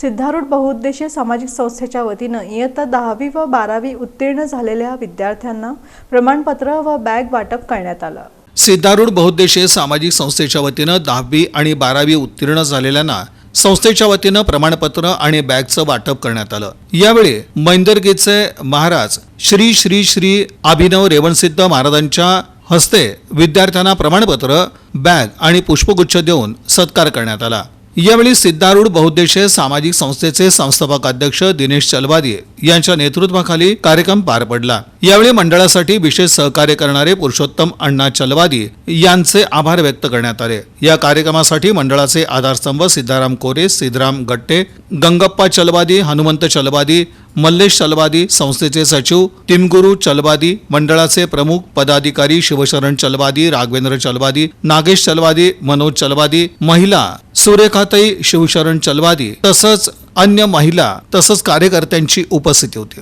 सिद्धारूढ बहुउद्देशीय सामाजिक संस्थेच्या वतीनं इयत्ता दहावी व बारावी उत्तीर्ण झालेल्या विद्यार्थ्यांना प्रमाणपत्र व बॅग वाटप करण्यात आलं. सिद्धारूढ बहुउद्देशीय सामाजिक संस्थेच्या वतीनं दहावी आणि बारावी उत्तीर्ण झालेल्यांना संस्थेच्या वतीनं प्रमाणपत्र आणि बॅगचं वाटप करण्यात आलं. यावेळी मैंदरगीचे महाराज श्री श्री श्री अभिनव रेवणसिद्ध महाराजांच्या हस्ते विद्यार्थ्यांना प्रमाणपत्र बॅग आणि पुष्पगुच्छ देऊन सत्कार करण्यात आला. यावेळी सिद्धारूढ बहुद्देशीय सामाजिक संस्थेचे संस्थापक अध्यक्ष दिनेश चलवादी यांच्या नेतृत्वाखाली कार्यक्रम पार पडला. यावेळी मंडळासाठी विशेष सहकार्य करणारे पुरुषोत्तम अण्णा चलवादी यांचे आभार व्यक्त करण्यात आले. या कार्यक्रमासाठी मंडळाचे आधारस्तंभ सिद्धाराम कोरे सिद्धराम गट्टे गंगप्पा चलवादी हनुमंत चलवादी मल्लेश चलवादी संस्थेचे सचिव तिमगुरू चलवादी मंडळाचे प्रमुख पदाधिकारी शिवशरण चलवादी राघवेंद्र चलवादी नागेश चलवादी मनोज चलवादी महिला सुरेखाताई शिवशरण चलवादी तसंच अन्य महिला तसंच कार्यकर्त्यांची उपस्थिती होती.